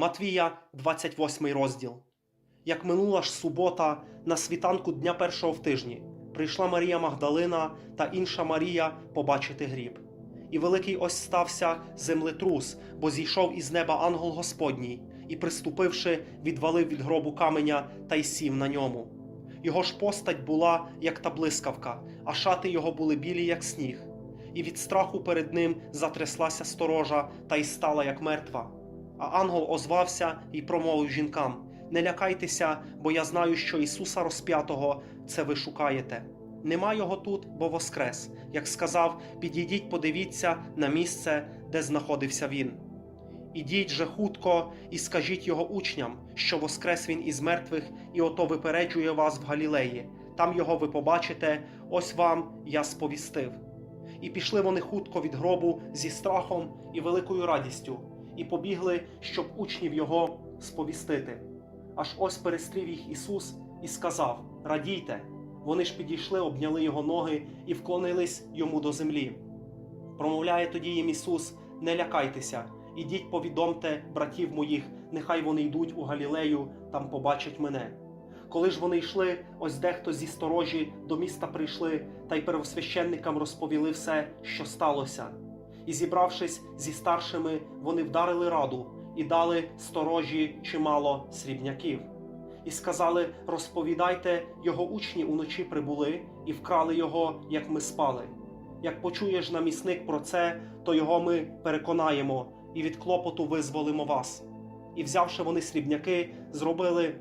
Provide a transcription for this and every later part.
Матвія, 28 розділ. Як минула ж субота, на світанку дня першого в тижні, прийшла Марія Магдалина та інша Марія побачити гріб. І великий ось стався землетрус, бо зійшов із неба ангел Господній, і, приступивши, відвалив від гробу каменя та й сів на ньому. Його ж постать була, як та блискавка, а шати його були білі, як сніг. І від страху перед ним затряслася сторожа та й стала, як мертва. А ангел озвався і промовив жінкам: Не лякайтеся, бо я знаю, що Ісуса розп'ятого це ви шукаєте. Нема його тут, бо воскрес. Як сказав, підійдіть, подивіться на місце, де знаходився він. Ідіть же хутко і скажіть його учням, що воскрес він із мертвих, і ото випереджує вас в Галілеї. Там його ви побачите, ось вам я сповістив. І пішли вони хутко від гробу зі страхом і великою радістю, і побігли, щоб учнів його сповістити. Аж ось перестрів їх Ісус і сказав: Радійте! Вони ж підійшли, обняли його ноги і вклонились йому до землі. Промовляє тоді їм Ісус: Не лякайтеся, ідіть, повідомте братів моїх, нехай вони йдуть у Галілею, там побачать мене. Коли ж вони йшли, ось дехто зі сторожі до міста прийшли, та й первосвященникам розповіли все, що сталося. І зібравшись зі старшими, вони вдарили раду і дали сторожі чимало срібняків. І сказали: розповідайте, його учні уночі прибули і вкрали його, як ми спали. Як почуєш намісник про це, то його ми переконаємо і від клопоту визволимо вас. І взявши вони срібняки, зробили,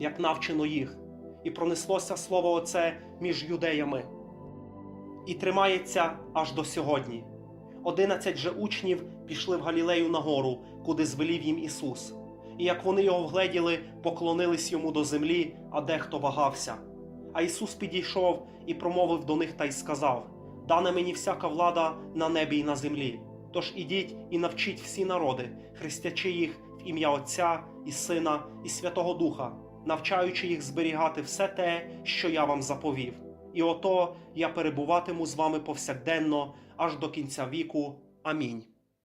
як навчено їх, і пронеслося слово оце між юдеями. І тримається аж до сьогодні. Одинадцять же учнів пішли в Галілею на гору, куди звелів їм Ісус. І як вони його вгледіли, поклонились йому до землі, а дехто вагався. А Ісус підійшов і промовив до них та й сказав: Дана мені всяка влада на небі й на землі. Тож ідіть і навчіть всі народи, хрестячи їх в ім'я Отця і Сина і Святого Духа, навчаючи їх зберігати все те, що я вам заповів. І ото я перебуватиму з вами повсякденно аж до кінця віку. Амінь.